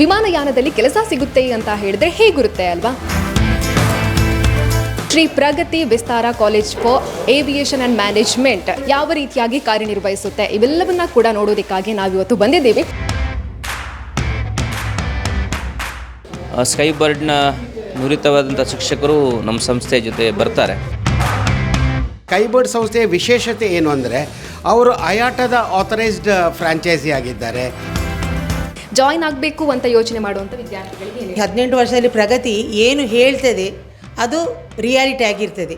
ವಿಮಾನಯಾನದಲ್ಲಿ ಕೆಲಸ ಸಿಗುತ್ತೆ ಅಂತ ಹೇಳಿದ್ರೆ ಹೇಗಿರುತ್ತೆ ಅಲ್ವಾ? Shri Pragathi Vistara college for aviation and management ಯಾವ ರೀತಿಯಾಗಿ ಕಾರ್ಯನಿರ್ವಹಿಸುತ್ತೆ? ಇವೆಲ್ಲವನ್ನ ಕೂಡ ನೋಡೋದಕ್ಕಾಗಿ ನಾವಿವತ್ತು ಬಂದಿದ್ದೀವಿ. ಸ್ಕೈ ಬರ್ಡ್ನ ನುರಿತವಾದಂಥ ಶಿಕ್ಷಕರು ನಮ್ಮ ಸಂಸ್ಥೆ ಜೊತೆ ಬರ್ತಾರೆ. ಕೈಬರ್ಡ್ ಸಂಸ್ಥೆಯ ವಿಶೇಷತೆ ಏನು ಅಂದರೆ ಅವರು ಅಯಾಟದ ಆಥರೈಸ್ಡ್ ಫ್ರಾಂಚೈಸಿ ಆಗಿದ್ದಾರೆ. ಜಾಯಿನ್ ಆಗಬೇಕು ಅಂತ ಯೋಚನೆ ಮಾಡುವಂಥ ವಿದ್ಯಾರ್ಥಿಗಳಿಗೆ? ಹದಿನೆಂಟು ವರ್ಷದಲ್ಲಿ ಪ್ರಗತಿ ಏನು ಹೇಳ್ತದೆ ಅದು ರಿಯಾಲಿಟಿ ಆಗಿರ್ತದೆ.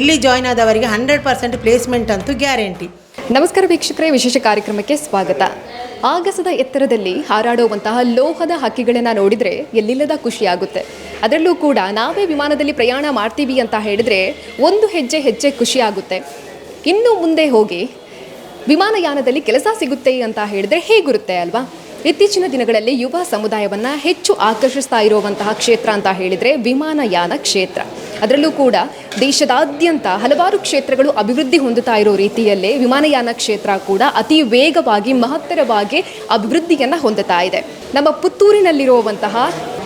ಇಲ್ಲಿ ಜಾಯ್ನ್ ಆದವರಿಗೆ ಹಂಡ್ರೆಡ್ ಪರ್ಸೆಂಟ್ ಪ್ಲೇಸ್ಮೆಂಟ್ ಅಂತೂ ಗ್ಯಾರಂಟಿ. ನಮಸ್ಕಾರ ವೀಕ್ಷಕರೇ ವಿಶೇಷ ಕಾರ್ಯಕ್ರಮಕ್ಕೆ ಸ್ವಾಗತ. ಆಗಸದ ಎತ್ತರದಲ್ಲಿ ಹಾರಾಡುವಂತಹ ಲೋಹದ ಹಕ್ಕಿಗಳನ್ನು ನೋಡಿದರೆ ಎಲ್ಲಿಲ್ಲದ ಖುಷಿಯಾಗುತ್ತೆ. ಅದರಲ್ಲೂ ಕೂಡ ನಾವೇ ವಿಮಾನದಲ್ಲಿ ಪ್ರಯಾಣ ಮಾಡ್ತೀವಿ ಅಂತ ಹೇಳಿದರೆ ಒಂದು ಹೆಜ್ಜೆ ಹೆಜ್ಜೆ ಖುಷಿ ಆಗುತ್ತೆ ಇನ್ನು ಮುಂದೆ ಹೋಗಿ ವಿಮಾನಯಾನದಲ್ಲಿ ಕೆಲಸ ಸಿಗುತ್ತೆ ಅಂತ ಹೇಳಿದ್ರೆ ಹೇಗಿರುತ್ತೆ ಅಲ್ವಾ? ಇತ್ತೀಚಿನ ದಿನಗಳಲ್ಲಿ ಯುವ ಸಮುದಾಯವನ್ನು ಹೆಚ್ಚು ಆಕರ್ಷಿಸ್ತಾ ಇರುವಂತಹ ಕ್ಷೇತ್ರ ಅಂತ ಹೇಳಿದರೆ ವಿಮಾನಯಾನ ಕ್ಷೇತ್ರ. ಅದರಲ್ಲೂ ಕೂಡ ದೇಶದಾದ್ಯಂತ ಹಲವಾರು ಕ್ಷೇತ್ರಗಳು ಅಭಿವೃದ್ಧಿ ಹೊಂದುತ್ತಾ ಇರೋ ರೀತಿಯಲ್ಲೇ ವಿಮಾನಯಾನ ಕ್ಷೇತ್ರ ಕೂಡ ಅತಿ ವೇಗವಾಗಿ ಮಹತ್ತರವಾಗಿ ಅಭಿವೃದ್ಧಿಯನ್ನು ಹೊಂದುತ್ತಾ ಇದೆ. ನಮ್ಮ ಪುತ್ತೂರಿನಲ್ಲಿರುವಂತಹ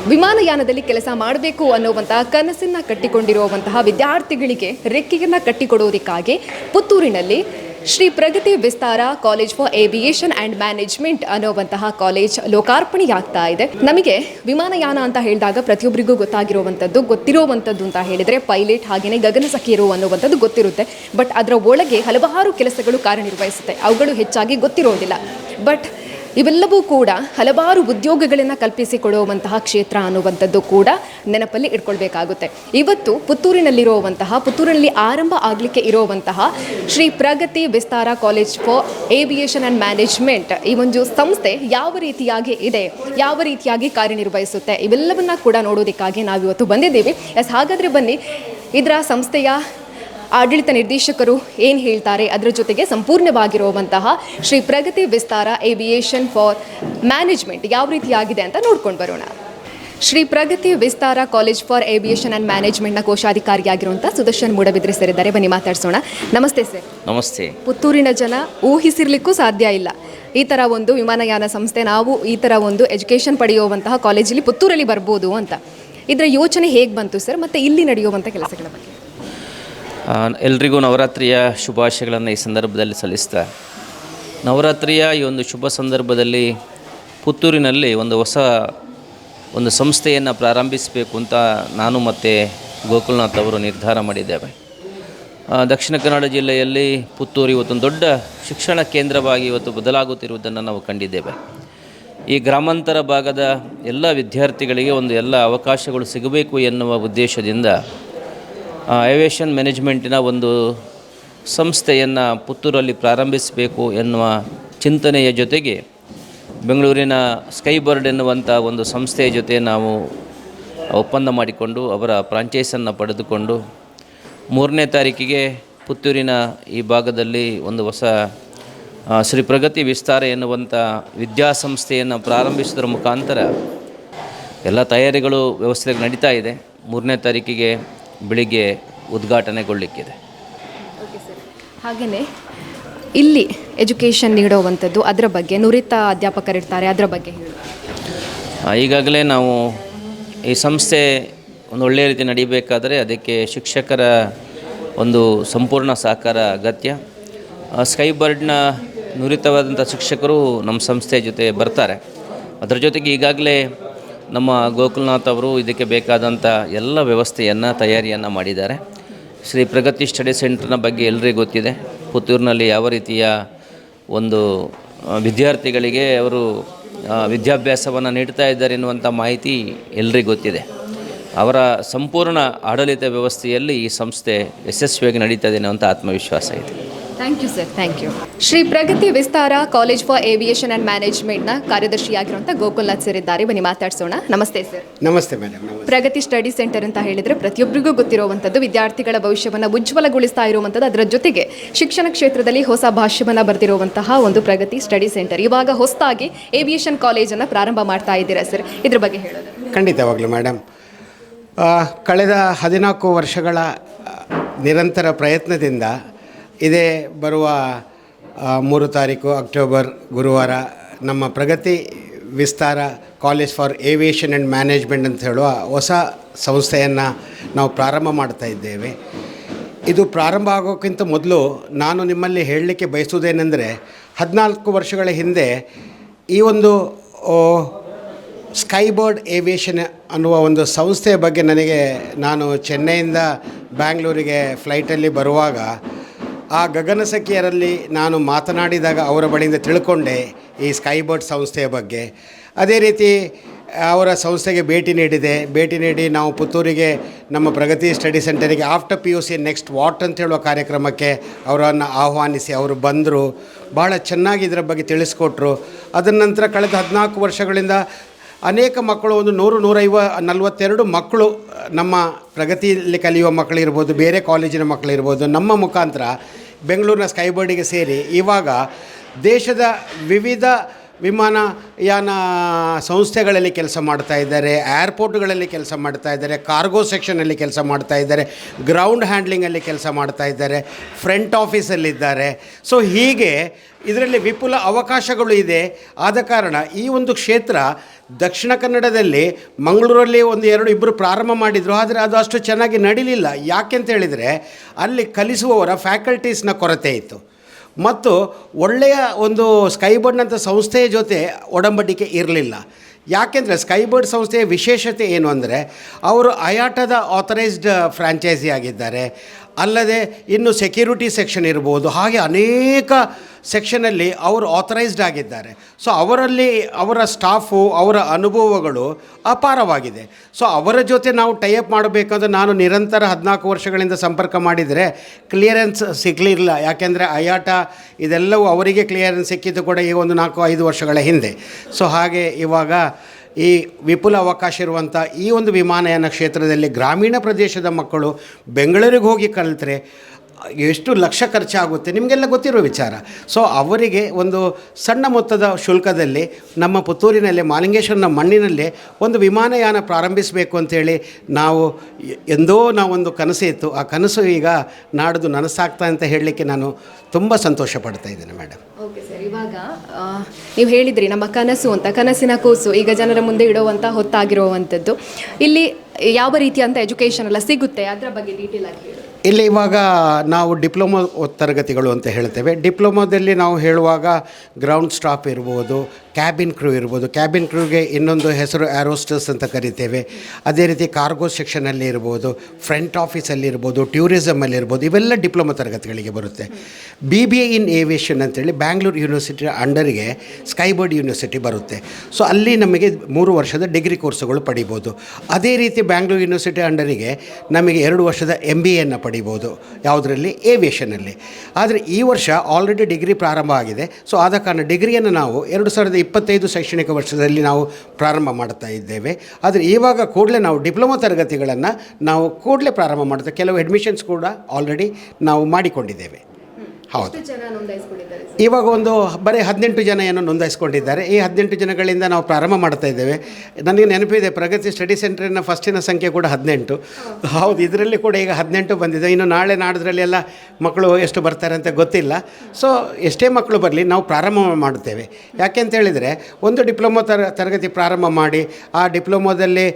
ವಿಮಾನಯಾನದಲ್ಲಿ ಕೆಲಸ ಮಾಡಬೇಕು ಅನ್ನುವಂತಹ ಕನಸನ್ನ ಕಟ್ಟಿಕೊಂಡಿರುವಂತಹ ವಿದ್ಯಾರ್ಥಿಗಳಿಗೆ ರೆಕ್ಕೆಯನ್ನ ಕಟ್ಟಿಕೊಡೋದಕ್ಕಾಗಿ ಪುತ್ತೂರಿನಲ್ಲಿ Shri Pragathi Vistara college for aviation and management ಅನ್ನುವಂತಹ ಕಾಲೇಜ್ ಲೋಕಾರ್ಪಣೆಯಾಗ್ತಾ ಇದೆ. ನಮಗೆ ವಿಮಾನಯಾನ ಅಂತ ಹೇಳಿದಾಗ ಪ್ರತಿಯೊಬ್ಬರಿಗೂ ಗೊತ್ತಾಗಿರುವಂಥದ್ದು, ಗೊತ್ತಿರುವಂಥದ್ದು ಅಂತ ಹೇಳಿದರೆ ಪೈಲಟ್ ಹಾಗೆಯೇ ಗಗನಸಖಿಯರು ಅನ್ನುವಂಥದ್ದು ಗೊತ್ತಿರುತ್ತೆ. ಬಟ್ ಅದರ ಒಳಗೆ ಹಲವಾರು ಕೆಲಸಗಳು ಕಾರ್ಯನಿರ್ವಹಿಸುತ್ತೆ. ಅವುಗಳು ಹೆಚ್ಚಾಗಿ ಗೊತ್ತಿರೋದಿಲ್ಲ. ಬಟ್ ಇವೆಲ್ಲವೂ ಕೂಡ ಹಲವಾರು ಉದ್ಯೋಗಗಳನ್ನು ಕಲ್ಪಿಸಿಕೊಡುವಂತಹ ಕ್ಷೇತ್ರ ಅನ್ನುವಂಥದ್ದು ಕೂಡ ನೆನಪಲ್ಲಿ ಇಟ್ಕೊಳ್ಬೇಕಾಗುತ್ತೆ. ಇವತ್ತು ಪುತ್ತೂರಿನಲ್ಲಿರುವಂತಹ, ಪುತ್ತೂರಿನಲ್ಲಿ ಆರಂಭ ಆಗಲಿಕ್ಕೆ ಇರುವಂತಹ Shri Pragathi Vistara college for aviation and management ಈ ಒಂದು ಸಂಸ್ಥೆ ಯಾವ ರೀತಿಯಾಗಿ ಇದೆ, ಯಾವ ರೀತಿಯಾಗಿ ಕಾರ್ಯನಿರ್ವಹಿಸುತ್ತೆ, ಇವೆಲ್ಲವನ್ನ ಕೂಡ ನೋಡೋದಕ್ಕಾಗಿ ನಾವಿವತ್ತು ಬಂದಿದ್ದೀವಿ. ಎಸ್, ಹಾಗಾದರೆ ಬನ್ನಿ, ಇದರ ಸಂಸ್ಥೆಯ ಆಡಳಿತ ನಿರ್ದೇಶಕರು ಏನು ಹೇಳ್ತಾರೆ? ಅದರ ಜೊತೆಗೆ ಸಂಪೂರ್ಣವಾಗಿರುವಂತಹ Shri Pragathi Vistara aviation for management ಯಾವ ರೀತಿಯಾಗಿದೆ ಅಂತ ನೋಡ್ಕೊಂಡು ಬರೋಣ. Shri Pragathi Vistara college for aviation and ಮ್ಯಾನೇಜ್ಮೆಂಟ್ನ ಕೋಶಾಧಿಕಾರಿಯಾಗಿರುವಂಥ ಸುದರ್ಶನ್ ಮೂಡಬಿದ್ರೆ ಸರ್ ಇದ್ದಾರೆ. ಬನ್ನಿ ಮಾತಾಡ್ಸೋಣ. ನಮಸ್ತೆ ಸರ್ ನಮಸ್ತೆ. ಪುತ್ತೂರಿನ ಜನ ಊಹಿಸಿರ್ಲಿಕ್ಕೂ ಸಾಧ್ಯ ಇಲ್ಲ. ಈ ಥರ ಒಂದು ವಿಮಾನಯಾನ ಸಂಸ್ಥೆ ನಾವು ಈ ಥರ ಒಂದು ಎಜುಕೇಷನ್ ಪಡೆಯುವಂತಹ ಕಾಲೇಜಲ್ಲಿ ಪುತ್ತೂರಲ್ಲಿ ಬರ್ಬೋದು ಅಂತ. ಇದರ ಯೋಚನೆ ಹೇಗೆ ಬಂತು ಸರ್ ಮತ್ತು ಇಲ್ಲಿ ನಡೆಯುವಂಥ ಕೆಲಸಗಳ ಬಗ್ಗೆ. ಎಲ್ರಿಗೂ ನವರಾತ್ರಿಯ ಶುಭಾಶಯಗಳನ್ನು ಈ ಸಂದರ್ಭದಲ್ಲಿ ಸಲ್ಲಿಸ್ತಾ. ನವರಾತ್ರಿಯ ಈ ಒಂದು ಶುಭ ಸಂದರ್ಭದಲ್ಲಿ ಪುತ್ತೂರಿನಲ್ಲಿ ಒಂದು ಹೊಸ ಒಂದು ಸಂಸ್ಥೆಯನ್ನು ಪ್ರಾರಂಭಿಸಬೇಕು ಅಂತ ನಾನು ಮತ್ತು ಗೋಕುಲ್ನಾಥ್ ಅವರು ನಿರ್ಧಾರ ಮಾಡಿದ್ದೇವೆ. ದಕ್ಷಿಣ ಕನ್ನಡ ಜಿಲ್ಲೆಯಲ್ಲಿ ಪುತ್ತೂರು ಇವತ್ತೊಂದು ದೊಡ್ಡ ಶಿಕ್ಷಣ ಕೇಂದ್ರವಾಗಿ ಇವತ್ತು ಬದಲಾಗುತ್ತಿರುವುದನ್ನು ನಾವು ಕಂಡಿದ್ದೇವೆ. ಈ ಗ್ರಾಮಾಂತರ ಭಾಗದ ಎಲ್ಲ ವಿದ್ಯಾರ್ಥಿಗಳಿಗೆ ಒಂದು ಎಲ್ಲ ಅವಕಾಶಗಳು ಸಿಗಬೇಕು ಎನ್ನುವ ಉದ್ದೇಶದಿಂದ ಏವಿಯೇಷನ್ ಮ್ಯಾನೇಜ್ಮೆಂಟಿನ ಒಂದು ಸಂಸ್ಥೆಯನ್ನು ಪುತ್ತೂರಲ್ಲಿ ಪ್ರಾರಂಭಿಸಬೇಕು ಎನ್ನುವ ಚಿಂತನೆಯ ಜೊತೆಗೆ ಬೆಂಗಳೂರಿನ ಸ್ಕೈಬರ್ಡ್ ಎನ್ನುವಂಥ ಒಂದು ಸಂಸ್ಥೆಯ ಜೊತೆ ನಾವು ಒಪ್ಪಂದ ಮಾಡಿಕೊಂಡು ಅವರ ಫ್ರಾಂಚೈಸನ್ನು ಪಡೆದುಕೊಂಡು ಮೂರನೇ ತಾರೀಕಿಗೆ ಪುತ್ತೂರಿನ ಈ ಭಾಗದಲ್ಲಿ ಒಂದು ಹೊಸ ಶ್ರೀ ಪ್ರಗತಿ ವಿಸ್ತಾರ ಎನ್ನುವಂಥ ವಿದ್ಯಾಸಂಸ್ಥೆಯನ್ನು ಪ್ರಾರಂಭಿಸೋದ್ರ ಮುಖಾಂತರ ಎಲ್ಲ ತಯಾರಿಗಳು ವ್ಯವಸ್ಥೆಗೆ ನಡೀತಾ ಇದೆ. ಮೂರನೇ ತಾರೀಕಿಗೆ ಬೆಳಿಗ್ಗೆ ಉದ್ಘಾಟನೆಗೊಳ್ಳಿಕ್ಕಿದೆ. ಓಕೆ ಸರ್ ಹಾಗೆಯೇ ಇಲ್ಲಿ ಎಜುಕೇಷನ್ ನೀಡುವಂಥದ್ದು ಅದರ ಬಗ್ಗೆ ನುರಿತ ಅಧ್ಯಾಪಕರಿರ್ತಾರೆ ಅದರ ಬಗ್ಗೆ ಹೇಳಿ. ಈಗಾಗಲೇ ನಾವು ಈ ಸಂಸ್ಥೆ ಒಂದು ಒಳ್ಳೆಯ ರೀತಿ ನಡೀಬೇಕಾದರೆ ಅದಕ್ಕೆ ಶಿಕ್ಷಕರ ಒಂದು ಸಂಪೂರ್ಣ ಸಹಕಾರ ಅಗತ್ಯ. ಸ್ಕೈಬರ್ಡ್ನ ಸ್ಕೈ ಬರ್ಡ್ನ ನುರಿತವಾದಂಥ ಶಿಕ್ಷಕರು ನಮ್ಮ ಸಂಸ್ಥೆ ಜೊತೆ ಬರ್ತಾರೆ. ಅದರ ಜೊತೆಗೆ ಈಗಾಗಲೇ ನಮ್ಮ ಗೋಕುಲ್ನಾಥ್ ಅವರು ಇದಕ್ಕೆ ಬೇಕಾದಂಥ ಎಲ್ಲ ವ್ಯವಸ್ಥೆಯನ್ನು, ತಯಾರಿಯನ್ನು ಮಾಡಿದ್ದಾರೆ. ಶ್ರೀ ಪ್ರಗತಿ ಸ್ಟಡಿ ಸೆಂಟರ್ನ ಬಗ್ಗೆ ಎಲ್ಲರಿಗೂ ಗೊತ್ತಿದೆ. ಪುತ್ತೂರಿನಲ್ಲಿ ಯಾವ ರೀತಿಯ ಒಂದು ವಿದ್ಯಾರ್ಥಿಗಳಿಗೆ ಅವರು ವಿದ್ಯಾಭ್ಯಾಸವನ್ನು ನೀಡ್ತಾ ಇದ್ದಾರೆ ಎನ್ನುವಂಥ ಮಾಹಿತಿ ಎಲ್ಲರಿಗೂ ಗೊತ್ತಿದೆ. ಅವರ ಸಂಪೂರ್ಣ ಆಡಳಿತ ವ್ಯವಸ್ಥೆಯಲ್ಲಿ ಈ ಸಂಸ್ಥೆ ಯಶಸ್ವಿಯಾಗಿ ನಡೀತದೆ ಅನ್ನುವಂಥ ಆತ್ಮವಿಶ್ವಾಸ ಇದೆ. Thank you sir thank you Shri Pragati Vistara college for aviation and ಮ್ಯಾನೇಜ್ಮೆಂಟ್ನ ಕಾರ್ಯದರ್ಶಿಯಾಗಿರುವಂಥ ಗೋಕುಲ್ನಾಥ್ ಸರ್ ಇದ್ದಾರೆ. ಬನ್ನಿ ಮಾತಾಡ್ಸೋಣ. ನಮಸ್ತೆ ಸರ್ ನಮಸ್ತೆ ಮೇಡಮ್ ಪ್ರಗತಿ ಸ್ಟಡಿ ಸೆಂಟರ್ ಅಂತ ಹೇಳಿದರೆ ಪ್ರತಿಯೊಬ್ಬರಿಗೂ ಗೊತ್ತಿರುವಂಥದ್ದು ವಿದ್ಯಾರ್ಥಿಗಳ ಭವಿಷ್ಯವನ್ನು ಉಜ್ವಲಗೊಳಿಸ್ತಾ ಇರುವಂಥದ್ದು ಅದರ ಜೊತೆಗೆ ಶಿಕ್ಷಣ ಕ್ಷೇತ್ರದಲ್ಲಿ ಹೊಸ ಭಾಷ್ಯವನ್ನು ಬರೆದಿರುವಂತಹ ಒಂದು ಪ್ರಗತಿ ಸ್ಟಡಿ ಸೆಂಟರ್ ಇವಾಗ ಹೊಸದಾಗಿ ಏವಿಯೇಷನ್ ಕಾಲೇಜನ್ನು ಪ್ರಾರಂಭ ಮಾಡ್ತಾ ಇದ್ದೀರಾ ಸರ್ ಇದ್ರ ಬಗ್ಗೆ ಹೇಳೋದು ಖಂಡಿತವಾಗ್ಲೂ ಮೇಡಮ್ ಕಳೆದ ಹದಿನಾಲ್ಕು ವರ್ಷಗಳ ನಿರಂತರ ಪ್ರಯತ್ನದಿಂದ ಇದೇ ಬರುವ ಮೂರು ತಾರೀಕು ಅಕ್ಟೋಬರ್ ಗುರುವಾರ ನಮ್ಮ Pragathi Vistara college for aviation and management ಅಂತ ಹೇಳುವ ಹೊಸ ಸಂಸ್ಥೆಯನ್ನು ನಾವು ಪ್ರಾರಂಭ ಮಾಡ್ತಾ ಇದ್ದೇವೆ. ಇದು ಪ್ರಾರಂಭ ಆಗೋಕ್ಕಿಂತ ಮೊದಲು ನಾನು ನಿಮ್ಮಲ್ಲಿ ಹೇಳಲಿಕ್ಕೆ ಬಯಸುವುದೇನೆಂದರೆ, ಹದಿನಾಲ್ಕು ವರ್ಷಗಳ ಹಿಂದೆ ಈ ಒಂದು ಸ್ಕೈಬೋರ್ಡ್ ಏವಿಯೇಷನ್ ಅನ್ನುವ ಒಂದು ಸಂಸ್ಥೆಯ ಬಗ್ಗೆ ನನಗೆ ನಾನು ಚೆನ್ನೈಯಿಂದ ಬ್ಯಾಂಗ್ಳೂರಿಗೆ ಫ್ಲೈಟಲ್ಲಿ ಬರುವಾಗ ಆ ಗಗನಸಖಿಯರಲ್ಲಿ ನಾನು ಮಾತನಾಡಿದಾಗ ಅವರ ಬಳಿಯಿಂದ ತಿಳ್ಕೊಂಡೆ ಈ ಸ್ಕೈ ಬೋರ್ಡ್ ಸಂಸ್ಥೆಯ ಬಗ್ಗೆ. ಅದೇ ರೀತಿ ಅವರ ಸಂಸ್ಥೆಗೆ ಭೇಟಿ ನೀಡಿದೆ. ಭೇಟಿ ನೀಡಿ ನಾವು ಪುತ್ತೂರಿಗೆ ನಮ್ಮ ಪ್ರಗತಿ study ಸೆಂಟರಿಗೆ after P U C next what ಅಂತ ಹೇಳುವ ಕಾರ್ಯಕ್ರಮಕ್ಕೆ ಅವರನ್ನು ಆಹ್ವಾನಿಸಿ ಅವರು ಬಂದರು. ಭಾಳ ಚೆನ್ನಾಗಿ ಇದರ ಬಗ್ಗೆ ತಿಳಿಸ್ಕೊಟ್ರು. ಅದರ ನಂತರ ಕಳೆದ ಹದಿನಾಲ್ಕು ವರ್ಷಗಳಿಂದ ಅನೇಕ ಮಕ್ಕಳು, ಒಂದು ನೂರು, ನೂರೈವ, ನಲವತ್ತೆರಡು ಮಕ್ಕಳು ನಮ್ಮ ಪ್ರಗತಿಯಲ್ಲಿ ಕಲಿಯುವ ಮಕ್ಕಳಿರ್ಬೋದು, ಬೇರೆ ಕಾಲೇಜಿನ ಮಕ್ಕಳಿರ್ಬೋದು, ನಮ್ಮ ಮುಖಾಂತರ ಬೆಂಗಳೂರಿನ ಸ್ಕೈಬೋರ್ಡಿಗೆ ಸೇರಿ ಇವಾಗ ದೇಶದ ವಿವಿಧ ವಿಮಾನಯಾನ ಸಂಸ್ಥೆಗಳಲ್ಲಿ ಕೆಲಸ ಮಾಡ್ತಾ ಇದ್ದಾರೆ ಏರ್ಪೋರ್ಟ್ಗಳಲ್ಲಿ ಕೆಲಸ ಮಾಡ್ತಾ ಇದ್ದಾರೆ ಕಾರ್ಗೋ ಸೆಕ್ಷನಲ್ಲಿ ಕೆಲಸ ಮಾಡ್ತಾ ಇದ್ದಾರೆ ಗ್ರೌಂಡ್ ಹ್ಯಾಂಡ್ಲಿಂಗಲ್ಲಿ ಕೆಲಸ ಮಾಡ್ತಾ ಇದ್ದಾರೆ ಫ್ರಂಟ್ ಆಫೀಸಲ್ಲಿದ್ದಾರೆ ಸೊ ಹೀಗೆ ಇದರಲ್ಲಿ ವಿಪುಲ ಅವಕಾಶಗಳು ಇದೆ. ಆದ ಕಾರಣ ಈ ಒಂದು ಕ್ಷೇತ್ರ ದಕ್ಷಿಣ ಕನ್ನಡದಲ್ಲಿ ಮಂಗಳೂರಲ್ಲಿ ಒಂದು ಎರಡು ಇಬ್ಬರು ಪ್ರಾರಂಭ ಮಾಡಿದರು, ಆದರೆ ಅದು ಅಷ್ಟು ಚೆನ್ನಾಗಿ ನಡೀಲಿಲ್ಲ. ಯಾಕೆಂತ ಹೇಳಿದರೆ, ಅಲ್ಲಿ ಕಲಿಸುವವರ ಫ್ಯಾಕಲ್ಟೀಸ್ನ ಕೊರತೆ ಇತ್ತು. ಮತ್ತು ಒಳ್ಳೆಯ ಒಂದು ಸ್ಕೈಬೋರ್ಡ್ನಂಥ ಸಂಸ್ಥೆಯ ಜೊತೆ ಒಡಂಬಡಿಕೆ ಇರಲಿಲ್ಲ. ಯಾಕೆಂದರೆ ಸ್ಕೈಬೋರ್ಡ್ ಸಂಸ್ಥೆಯ ವಿಶೇಷತೆ ಏನು ಅಂದರೆ, ಅವರು ಅಯಾಟದ ಆಥರೈಸ್ಡ್ ಫ್ರ್ಯಾಂಚೈಸಿ ಆಗಿದ್ದಾರೆ ಅಲ್ಲದೆ ಇನ್ನು ಸೆಕ್ಯೂರಿಟಿ ಸೆಕ್ಷನ್ ಇರ್ಬೋದು, ಹಾಗೆ ಅನೇಕ ಸೆಕ್ಷನಲ್ಲಿ ಅವರು ಆಥರೈಸ್ಡ್ ಆಗಿದ್ದಾರೆ. ಸೊ ಅವರಲ್ಲಿ ಅವರ ಸ್ಟಾಫು, ಅವರ ಅನುಭವಗಳು ಅಪಾರವಾಗಿದೆ. ಸೊ ಅವರ ಜೊತೆ ನಾವು ಟೈಅಪ್ ಮಾಡಬೇಕಂದ್ರೆ ನಾನು ನಿರಂತರ ಹದಿನಾಲ್ಕು ವರ್ಷಗಳಿಂದ ಸಂಪರ್ಕ ಮಾಡಿದರೆ ಕ್ಲಿಯರೆನ್ಸ್ ಸಿಗಲಿಲ್ಲ. ಯಾಕೆಂದರೆ ಅಯಾಟ ಇದೆಲ್ಲವೂ ಅವರಿಗೆ ಕ್ಲಿಯರೆನ್ಸ್ ಸಿಕ್ಕಿದ್ದು ಕೂಡ ಈಗ ಒಂದು ನಾಲ್ಕು, ಐದು ವರ್ಷಗಳ ಹಿಂದೆ. ಸೊ ಹಾಗೆ ಇವಾಗ ಈ ವಿಪುಲ ಅವಕಾಶ ಇರುವಂಥ ಈ ಒಂದು ವಿಮಾನಯಾನ ಕ್ಷೇತ್ರದಲ್ಲಿ ಗ್ರಾಮೀಣ ಪ್ರದೇಶದ ಮಕ್ಕಳು ಬೆಂಗಳೂರಿಗೆ ಹೋಗಿ ಕಲಿತ್ರೆ ಎಷ್ಟು ಲಕ್ಷ ಖರ್ಚಾಗುತ್ತೆ ನಿಮಗೆಲ್ಲ ಗೊತ್ತಿರೋ ವಿಚಾರ. ಸೊ ಅವರಿಗೆ ಒಂದು ಸಣ್ಣ ಮೊತ್ತದ ಶುಲ್ಕದಲ್ಲಿ ನಮ್ಮ ಪುತ್ತೂರಿನಲ್ಲಿ, ಮಾಲಿಂಗೇಶ್ವರನ ಮಣ್ಣಿನಲ್ಲೇ ಒಂದು ವಿಮಾನಯಾನ ಪ್ರಾರಂಭಿಸಬೇಕು ಅಂತೇಳಿ ನಾವು ಎಂದೋ ನಾವೊಂದು ಕನಸು ಇತ್ತು. ಆ ಕನಸು ಈಗ ನಾಡ್ದು ನನಸಾಗ್ತಾ ಅಂತ ಹೇಳಲಿಕ್ಕೆ ನಾನು ತುಂಬ ಸಂತೋಷ ಪಡ್ತಾ ಇದ್ದೇನೆ ಮೇಡಮ್. ಓಕೆ ಸರ್ ಇವಾಗ ನೀವು ಹೇಳಿದ್ರಿ ನಮ್ಮ ಕನಸು ಅಂತ, ಕನಸಿನ ಕೂಸು, ಈಗ ಜನರ ಮುಂದೆ ಇಡುವಂಥ ಹೊತ್ತಾಗಿರುವಂಥದ್ದು ಇಲ್ಲಿ ಯಾವ ರೀತಿಯಂಥ ಎಜುಕೇಷನ್ ಎಲ್ಲ ಸಿಗುತ್ತೆ? ಅದರ ಬಗ್ಗೆ ಡೀಟೇಲ್ ಆಗಿ ಹೇಳಿ. ಇಲ್ಲಿ ಇವಾಗ ನಾವು ಡಿಪ್ಲೊಮೊ ತರಗತಿಗಳು ಅಂತ ಹೇಳ್ತೇವೆ. ಡಿಪ್ಲೊಮೊದಲ್ಲಿ ನಾವು ಹೇಳುವಾಗ ಗ್ರೌಂಡ್ ಸ್ಟಾಫ್ ಇರ್ಬೋದು ಕ್ಯಾಬಿನ್ ಕ್ರೂ ಇರ್ಬೋದು. ಕ್ಯಾಬಿನ್ ಕ್ರೂಗೆ ಇನ್ನೊಂದು ಹೆಸರು ಆ್ಯರೋಸ್ಟರ್ಸ್ ಅಂತ ಕರಿತೇವೆ. ಅದೇ ರೀತಿ ಕಾರ್ಗೋ ಸೆಕ್ಷನಲ್ಲಿ ಇರ್ಬೋದು ಫ್ರಂಟ್ ಆಫೀಸಲ್ಲಿ ಇರ್ಬೋದು ಟೂರಿಸಮಲ್ಲಿ ಇರ್ಬೋದು, ಇವೆಲ್ಲ ಡಿಪ್ಲೊಮಾ ತರಗತಿಗಳಿಗೆ ಬರುತ್ತೆ. B B A in aviation ಅಂತೇಳಿ ಬ್ಯಾಂಗ್ಳೂರು ಯೂನಿವರ್ಸಿಟಿ ಅಂಡರಿಗೆ ಸ್ಕೈಬೋರ್ಡ್ ಯೂನಿವರ್ಸಿಟಿ ಬರುತ್ತೆ. ಸೊ ಅಲ್ಲಿ ನಮಗೆ ಮೂರು ವರ್ಷದ ಡಿಗ್ರಿ ಕೋರ್ಸುಗಳು ಪಡಿಬೋದು. ಅದೇ ರೀತಿ ಬ್ಯಾಂಗ್ಳೂರು ಯೂನಿವರ್ಸಿಟಿ ಅಂಡರಿಗೆ ನಮಗೆ ಎರಡು ವರ್ಷದ ಎಂ ಬಿ ಎನ್ನು ಪಡಿಬೋದು, ಯಾವುದರಲ್ಲಿ? ಏವಿಯೇಷನಲ್ಲಿ ಆದರೆ ಈ ವರ್ಷ ಆಲ್ರೆಡಿ ಡಿಗ್ರಿ ಪ್ರಾರಂಭ ಆಗಿದೆ. ಸೊ ಆದ ಕಾರಣ ಡಿಗ್ರಿಯನ್ನು ನಾವು ಎರಡು ಸಾವಿರದ ಇಪ್ಪತ್ತೈದು ಶೈಕ್ಷಣಿಕ ವರ್ಷದಲ್ಲಿ ನಾವು ಪ್ರಾರಂಭ ಮಾಡ್ತಾ ಇದ್ದೇವೆ. ಆದರೆ ಇವಾಗ ಕೂಡಲೇ ನಾವು ಡಿಪ್ಲೊಮಾ ತರಗತಿಗಳನ್ನು ನಾವು ಕೂಡಲೇ ಪ್ರಾರಂಭ ಮಾಡ್ತೇವೆ ಕೆಲವು ಅಡ್ಮಿಷನ್ಸ್ ಕೂಡ ಆಲ್ರೆಡಿ ನಾವು ಮಾಡಿಕೊಂಡಿದ್ದೇವೆ. ಹೌದು? ಇವಾಗ ಒಂದು ಬರೀ ಹದಿನೆಂಟು ಜನ ಏನೋ ನೋಂದಾಯಿಸ್ಕೊಂಡಿದ್ದಾರೆ. ಈ ಹದಿನೆಂಟು ಜನಗಳಿಂದ ನಾವು ಪ್ರಾರಂಭ ಮಾಡ್ತಾ ಇದ್ದೇವೆ. ನನಗೆ ನೆನಪಿದೆ ಪ್ರಗತಿ ಸ್ಟಡಿ ಸೆಂಟ್ರಿನ ಫಸ್ಟಿನ ಸಂಖ್ಯೆ ಕೂಡ ಹದಿನೆಂಟು. ಹೌದು. ಇದರಲ್ಲಿ ಕೂಡ ಈಗ ಹದಿನೆಂಟು ಬಂದಿದೆ. ಇನ್ನು ನಾಳೆ ನಾಡಿದ್ರಲ್ಲಿ ಎಲ್ಲ ಮಕ್ಕಳು ಎಷ್ಟು ಬರ್ತಾರೆ ಅಂತ ಗೊತ್ತಿಲ್ಲ. ಸೊ ಎಷ್ಟೇ ಮಕ್ಕಳು ಬರಲಿ ನಾವು ಪ್ರಾರಂಭ ಮಾಡುತ್ತೇವೆ. ಯಾಕೆ ಅಂತ ಹೇಳಿದರೆ ಒಂದು ಡಿಪ್ಲೊಮೊ ತರ ತರಗತಿ ಪ್ರಾರಂಭ ಮಾಡಿ ಆ ಡಿಪ್ಲೊಮೊದಲ್ಲಿ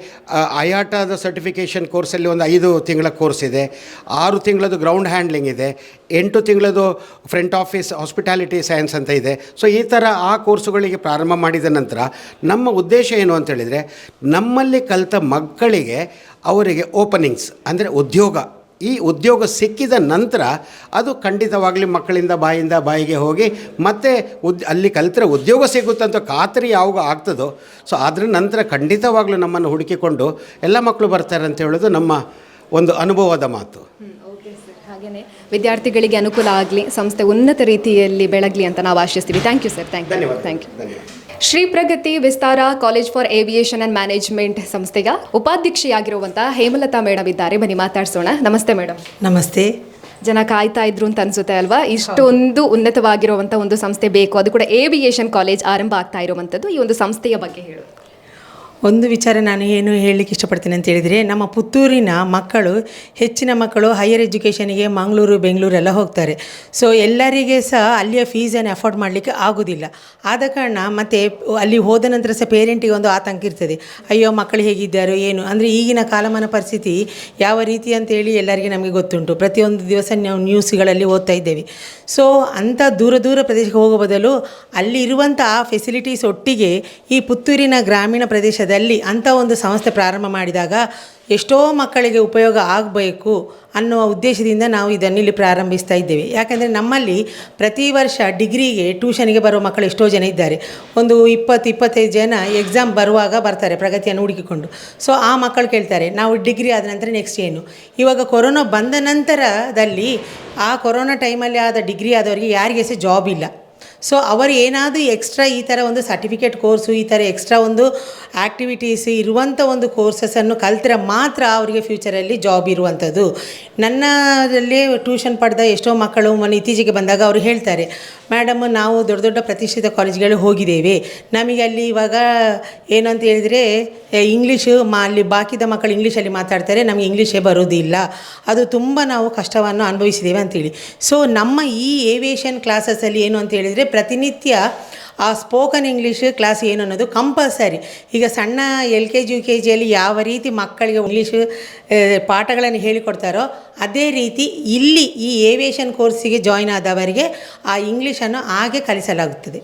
ಅಯಾಟದ ಸರ್ಟಿಫಿಕೇಷನ್ ಕೋರ್ಸಲ್ಲಿ ಒಂದು ಐದು ತಿಂಗಳ ಕೋರ್ಸ್ ಇದೆ. ಆರು ತಿಂಗಳದು ಗ್ರೌಂಡ್ ಹ್ಯಾಂಡ್ಲಿಂಗ್ ಇದೆ. ಎಂಟು ತಿಂಗಳದು ಫ್ರಂಟ್ ಆಫೀಸ್ ಹಾಸ್ಪಿಟಾಲಿಟಿ ಸೈನ್ಸ್ ಅಂತ ಇದೆ. ಸೊ ಈ ಥರ ಆ ಕೋರ್ಸುಗಳಿಗೆ ಪ್ರಾರಂಭ ಮಾಡಿದ ನಂತರ ನಮ್ಮ ಉದ್ದೇಶ ಏನು ಅಂತ ಹೇಳಿದರೆ, ನಮ್ಮಲ್ಲಿ ಕಲಿತ ಮಕ್ಕಳಿಗೆ ಅವರಿಗೆ ಓಪನಿಂಗ್ಸ್ ಅಂದರೆ ಉದ್ಯೋಗ. ಈ ಉದ್ಯೋಗ ಸಿಕ್ಕಿದ ನಂತರ ಅದು ಖಂಡಿತವಾಗಲಿ ಮಕ್ಕಳಿಂದ ಬಾಯಿಂದ ಬಾಯಿಗೆ ಹೋಗಿ ಮತ್ತೆ ಉದ್, ಅಲ್ಲಿ ಕಲಿತರೆ ಉದ್ಯೋಗ ಸಿಗುತ್ತಂತ ಖಾತ್ರಿ ಯಾವಾಗ ಆಗ್ತದೋ, ಸೊ ಅದರ ನಂತರ ಖಂಡಿತವಾಗಲೂ ನಮ್ಮನ್ನು ಹುಡುಕಿಕೊಂಡು ಎಲ್ಲ ಮಕ್ಕಳು ಬರ್ತಾರೆ ಅಂತ ಹೇಳೋದು ನಮ್ಮ ಒಂದು ಅನುಭವದ ಮಾತು. ಹಾಗೆಯೇ ವಿದ್ಯಾರ್ಥಿಗಳಿಗೆ ಅನುಕೂಲ ಆಗಲಿ ಸಂಸ್ಥೆ ಉನ್ನತ ರೀತಿಯಲ್ಲಿ ಬೆಳಗಲಿ ಅಂತ ನಾವು ಆಶಿಸ್ತೀವಿ. Thank you sir thank you thank you Shri Pragathi Vistara college for aviation and management ಸಂಸ್ಥೆಯ ಉಪಾಧ್ಯಕ್ಷೆಯಾಗಿರುವಂತಹ ಹೇಮಲತಾ ಮೇಡಮ್ ಇದ್ದಾರೆ. ಬನ್ನಿ ಮಾತಾಡ್ಸೋಣ. ನಮಸ್ತೆ ಮೇಡಮ್ ನಮಸ್ತೆ. ಜನ ಕಾಯ್ತಾ ಇದ್ರು ಅಂತ ಅನ್ಸುತ್ತೆ ಅಲ್ವಾ? ಇಷ್ಟೊಂದು ಉನ್ನತವಾಗಿರುವಂತಹ ಒಂದು ಸಂಸ್ಥೆ ಬೇಕು. ಅದು ಕೂಡ ಏವಿಯೇಷನ್ ಕಾಲೇಜ್ ಆರಂಭ ಆಗ್ತಾ ಇರುವಂತದ್ದು ಈ ಒಂದು ಸಂಸ್ಥೆಯ ಬಗ್ಗೆ ಹೇಳು. ಒಂದು ವಿಚಾರ ನಾನು ಏನು ಹೇಳಲಿಕ್ಕೆ ಇಷ್ಟಪಡ್ತೀನಿ ಅಂತ ಹೇಳಿದರೆ, ನಮ್ಮ ಪುತ್ತೂರಿನ ಮಕ್ಕಳು, ಹೆಚ್ಚಿನ ಮಕ್ಕಳು ಹೈಯರ್ ಎಜುಕೇಷನಿಗೆ ಮಂಗಳೂರು ಬೆಂಗಳೂರೆಲ್ಲ ಹೋಗ್ತಾರೆ. ಸೊ ಎಲ್ಲರಿಗೆ ಸಹ ಅಲ್ಲಿಯ ಫೀಸನ್ನು ಅಫೋರ್ಡ್ ಮಾಡಲಿಕ್ಕೆ ಆಗೋದಿಲ್ಲ. ಆದ ಕಾರಣ ಮತ್ತು ಅಲ್ಲಿ ಹೋದ ನಂತರ ಸಹ ಪೇರೆಂಟಿಗೆ ಒಂದು ಆತಂಕ ಇರ್ತದೆ. ಅಯ್ಯೋ, ಮಕ್ಕಳು ಹೇಗಿದ್ದಾರೋ, ಏನು? ಅಂದರೆ ಈಗಿನ ಕಾಲಮಾನ ಪರಿಸ್ಥಿತಿ ಯಾವ ರೀತಿ ಅಂತೇಳಿ ಎಲ್ಲರಿಗೆ ನಮಗೆ ಗೊತ್ತುಂಟು. ಪ್ರತಿಯೊಂದು ದಿವಸ ನಾವು ನ್ಯೂಸ್ಗಳಲ್ಲಿ ಓದ್ತಾ ಇದ್ದೇವೆ. ಸೊ ಅಂಥ ದೂರ ದೂರ ಪ್ರದೇಶಕ್ಕೆ ಹೋಗೋ ಬದಲು ಅಲ್ಲಿ ಇರುವಂಥ ಫೆಸಿಲಿಟೀಸ್ ಒಟ್ಟಿಗೆ ಈ ಪುತ್ತೂರಿನ ಗ್ರಾಮೀಣ ಪ್ರದೇಶದಲ್ಲಿ ಅಂಥ ಒಂದು ಸಂಸ್ಥೆ ಪ್ರಾರಂಭ ಮಾಡಿದಾಗ ಎಷ್ಟೋ ಮಕ್ಕಳಿಗೆ ಉಪಯೋಗ ಆಗಬೇಕು ಅನ್ನುವ ಉದ್ದೇಶದಿಂದ ನಾವು ಇದನ್ನು ಇಲ್ಲಿ ಪ್ರಾರಂಭಿಸ್ತಾ ಇದ್ದೇವೆ. ಯಾಕೆಂದರೆ ನಮ್ಮಲ್ಲಿ ಪ್ರತಿ ವರ್ಷ ಡಿಗ್ರಿಗೆ ಟ್ಯೂಷನ್ಗೆ ಬರುವ ಮಕ್ಕಳು ಎಷ್ಟೋ ಜನ ಇದ್ದಾರೆ. ಒಂದು ಇಪ್ಪತ್ತು, ಇಪ್ಪತ್ತೈದು ಜನ ಎಕ್ಸಾಮ್ ಬರುವಾಗ ಬರ್ತಾರೆ ಪ್ರಗತಿಯನ್ನು ಹುಡುಕಿಕೊಂಡು. ಸೊ ಆ ಮಕ್ಕಳು ಕೇಳ್ತಾರೆ, ನಾವು ಡಿಗ್ರಿ ಆದ ನಂತರ ನೆಕ್ಸ್ಟ್ ಏನು? ಇವಾಗ ಕೊರೋನಾ ಬಂದ ನಂತರದಲ್ಲಿ ಆ ಕೊರೋನಾ ಟೈಮಲ್ಲಿ ಆದ ಡಿಗ್ರಿ ಆದವರಿಗೆ ಯಾರಿಗೆ ಸಹ ಜಾಬ್ ಇಲ್ಲ. ಸೊ ಅವರು ಏನಾದರೂ ಎಕ್ಸ್ಟ್ರಾ ಈ ಥರ ಒಂದು ಸರ್ಟಿಫಿಕೇಟ್ ಕೋರ್ಸು ಈ ಥರ ಎಕ್ಸ್ಟ್ರಾ ಒಂದು ಆ್ಯಕ್ಟಿವಿಟೀಸ್ ಇರುವಂಥ ಒಂದು ಕೋರ್ಸಸನ್ನು ಕಲ್ತರೆ ಮಾತ್ರ ಅವರಿಗೆ ಫ್ಯೂಚರಲ್ಲಿ ಜಾಬ್ ಇರುವಂಥದ್ದು ನನ್ನಲ್ಲಿ ಟ್ಯೂಷನ್ ಪಡೆದ ಎಷ್ಟೋ ಮಕ್ಕಳು ಮೊನ್ನೆ ಇತ್ತೀಚೆಗೆ ಬಂದಾಗ ಅವರು ಹೇಳ್ತಾರೆ ಮೇಡಮ್ ನಾವು ದೊಡ್ಡ ದೊಡ್ಡ ಪ್ರತಿಷ್ಠಿತ ಕಾಲೇಜ್ಗಳಿಗೆ ಹೋಗಿದ್ದೇವೆ. ನಮಗೆ ಅಲ್ಲಿ ಇವಾಗ ಏನಂತ ಹೇಳಿದರೆ ಇಂಗ್ಲೀಷು ಮಾ, ಅಲ್ಲಿ ಬಾಕಿದ ಮಕ್ಕಳು ಇಂಗ್ಲೀಷಲ್ಲಿ ಮಾತಾಡ್ತಾರೆ, ನಮಗೆ ಇಂಗ್ಲೀಷೇ ಬರೋದಿಲ್ಲ. ಅದು ತುಂಬ ನಾವು ಕಷ್ಟವನ್ನು ಅನುಭವಿಸಿದ್ದೇವೆ ಅಂತೇಳಿ. ಸೊ ನಮ್ಮ ಈ ಏವಿಯೇಷನ್ ಕ್ಲಾಸಸಲ್ಲಿ ಏನು ಅಂತ ಹೇಳಿದರೆ ಪ್ರತಿನಿತ್ಯ ಆ ಸ್ಪೋಕನ್ ಇಂಗ್ಲೀಷ್ ಕ್ಲಾಸ್ ಏನು ಅನ್ನೋದು ಕಂಪಲ್ಸರಿ ಈಗ ಸಣ್ಣ L K G U K ಜಿಯಲ್ಲಿ ಯಾವ ರೀತಿ ಮಕ್ಕಳಿಗೆ ಇಂಗ್ಲೀಷ್ ಪಾಠಗಳನ್ನು ಹೇಳಿಕೊಡ್ತಾರೋ ಅದೇ ರೀತಿ ಇಲ್ಲಿ ಈ ಏವಿಯೇಷನ್ ಕೋರ್ಸಿಗೆ ಜಾಯ್ನ್ ಆದವರಿಗೆ ಆ ಇಂಗ್ಲೀಷನ್ನು ಹಾಗೆ ಕಲಿಸಲಾಗುತ್ತದೆ.